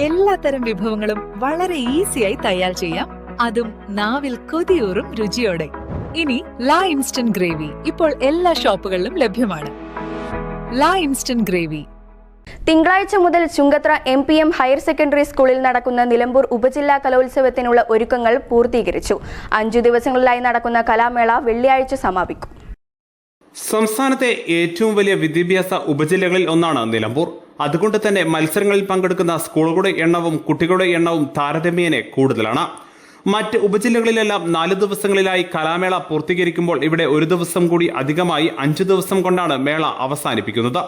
എല്ലാത്തരം വിഭവങ്ങളും വളരെ ഈസിയായി തയ്യാർ ചെയ്യാം. അതും നാവിൽ കൊതിയൂറും രുചിയോടെ. ഇനി ലാ ഇൻസ്റ്റന്റ് ഗ്രേവി ഇപ്പോൾ എല്ലാ ഷോപ്പുകളിലും ലഭ്യമാണ്. ലാ ഇൻസ്റ്റന്റ് ഗ്രേവി. തിങ്കളാഴ്ച മുതൽ Chungathara M P M higher secondary സ്കൂളിൽ നടക്കുന്ന നിലമ്പൂർ ഉപജില്ലാ കലോത്സവത്തിനുള്ള ഒരുക്കങ്ങൾ പൂർത്തീകരിച്ചു. അഞ്ചു ദിവസങ്ങളിലായി നടക്കുന്ന കലാമേള വെള്ളിയാഴ്ച സമാപിക്കും. സംസ്ഥാനത്തെ ഏറ്റവും വലിയ വിദ്യാഭ്യാസ ഉപജില്ലകളിൽ ഒന്നാണ് നിലമ്പൂർ. അതുകൊണ്ട് തന്നെ മത്സരങ്ങളിൽ പങ്കെടുക്കുന്ന സ്കൂളുകളുടെ എണ്ണവും കുട്ടികളുടെ എണ്ണവും താരതമ്യേന കൂടുതലാണ്. മറ്റ് ഉപജില്ലകളിലെല്ലാം നാല് ദിവസങ്ങളിലായി കലാമേള പൂർത്തീകരിക്കുമ്പോൾ ഇവിടെ ഒരു ദിവസം കൂടി അധികമായി അഞ്ചു ദിവസം കൊണ്ടാണ് മേള അവസാനിപ്പിക്കുന്നത്.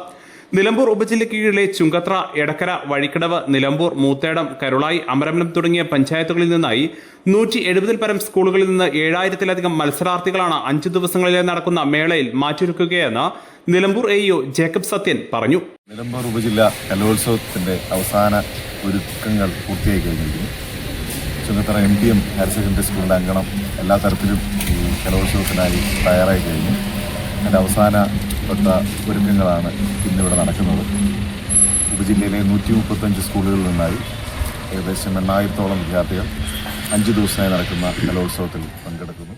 നിലമ്പൂർ ഉപജില്ല കീഴിലെ ചുങ്കത്ര എടക്കര വഴിക്കടവ് നിലമ്പൂർ മൂത്തേടം കരുളായി അമരമ്പലം തുടങ്ങിയ പഞ്ചായത്തുകളിൽ നിന്നായി നൂറ്റി എഴുപതിൽ പരം സ്കൂളുകളിൽ നിന്ന് ഏഴായിരത്തിലധികം മത്സരാർത്ഥികളാണ് അഞ്ചു ദിവസങ്ങളിലെ നടക്കുന്ന മേളയിൽ മാറ്റിയൊരുക്കുകയെന്ന് നിലമ്പൂർ എ ജേക്കബ് സത്യൻ പറഞ്ഞു. നിലമ്പൂർ ഉപജില്ല കലോത്സവത്തിന്റെ അവസാന ഒരുക്കങ്ങൾ പൂർത്തിയായി കഴിഞ്ഞിരിക്കുന്നു. Chungathara M P M higher secondary സ്കൂളിന്റെ അങ്കണം എല്ലാ തരത്തിലും ഈ കലോത്സവത്തിനായി തയ്യാറായി കഴിഞ്ഞു. അതിന്റെ അവസാനപ്പെട്ട ഒരുക്കങ്ങളാണ് ഇന്നിവിടെ നടക്കുന്നത്. ഉപജില്ലയിലെ നൂറ്റി മുപ്പത്തഞ്ച് സ്കൂളുകളിൽ നിന്നായി ഏകദേശം എണ്ണായിരത്തോളം വിദ്യാർത്ഥികൾ അഞ്ച് ദിവസമായി നടക്കുന്ന കലോത്സവത്തിൽ പങ്കെടുക്കുന്നു.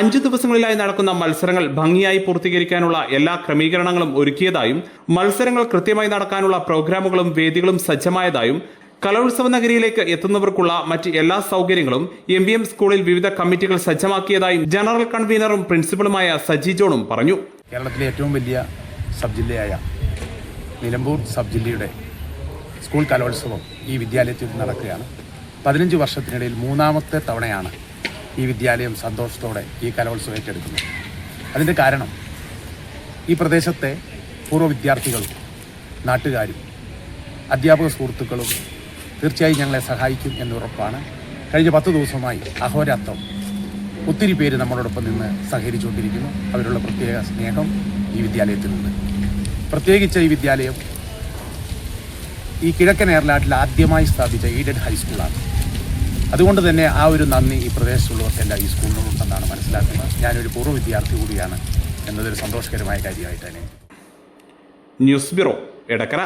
അഞ്ച് ദിവസങ്ങളിലായി നടക്കുന്ന മത്സരങ്ങൾ ഭംഗിയായി പൂർത്തീകരിക്കാനുള്ള എല്ലാ ക്രമീകരണങ്ങളും ഒരുക്കിയതായും മത്സരങ്ങൾ കൃത്യമായി നടക്കാനുള്ള പ്രോഗ്രാമുകളും വേദികളും സജ്ജമായതായും കലോത്സവ നഗരിയിലേക്ക് എത്തുന്നവർക്കുള്ള മറ്റ് എല്ലാ സൗകര്യങ്ങളും എം ബി എം സ്കൂളിൽ വിവിധ കമ്മിറ്റികൾ സജ്ജമാക്കിയതായും ജനറൽ കൺവീനറും പ്രിൻസിപ്പളുമായ സജി ജോണും പറഞ്ഞു. കേരളത്തിലെ ഏറ്റവും വലിയ സബ് ജില്ലയായ നിലമ്പൂർ സബ് ജില്ലയുടെ സ്കൂൾ കലോത്സവം ഈ വിദ്യാലയത്തിൽ നടക്കുകയാണ്. പതിനഞ്ച് വർഷത്തിനിടയിൽ മൂന്നാമത്തെ തവണയാണ് ഈ വിദ്യാലയം സന്തോഷത്തോടെ ഈ കലോത്സവം ഏറ്റെടുക്കുന്നത്. അതിന്റെ കാരണം ഈ പ്രദേശത്തെ പൂർവ വിദ്യാർത്ഥികളും നാട്ടുകാരും അധ്യാപക സുഹൃത്തുക്കളും തീർച്ചയായും ഞങ്ങളെ സഹായിക്കും എന്നുറപ്പാണ്. കഴിഞ്ഞ പത്ത് ദിവസമായി അഹോരാത്രം ഒത്തിരി പേര് നമ്മളോടൊപ്പം നിന്ന് സഹകരിച്ചുകൊണ്ടിരിക്കുന്നു. അവരുള്ള പ്രത്യേക സ്നേഹം ഈ വിദ്യാലയത്തിനുണ്ട് പ്രത്യേകിച്ച് ഈ വിദ്യാലയം ഈ കിഴക്കൻ എയർലാൻഡിൽ ആദ്യമായി സ്ഥാപിച്ച എയ്ഡഡ് ഹൈസ്കൂളാണ് അതുകൊണ്ട് തന്നെ ആ ഒരു നന്ദി ഈ പ്രദേശത്തുള്ളവർക്കെല്ലാം ഈ സ്കൂളിനോടുണ്ടെന്നാണ് മനസ്സിലാക്കുന്നത്. ഞാനൊരു പൂർവ വിദ്യാർത്ഥി കൂടിയാണ് എന്നതൊരു സന്തോഷകരമായ കാര്യമായിട്ടാണ് ന്യൂസ് ബ്യൂറോ എടക്കര.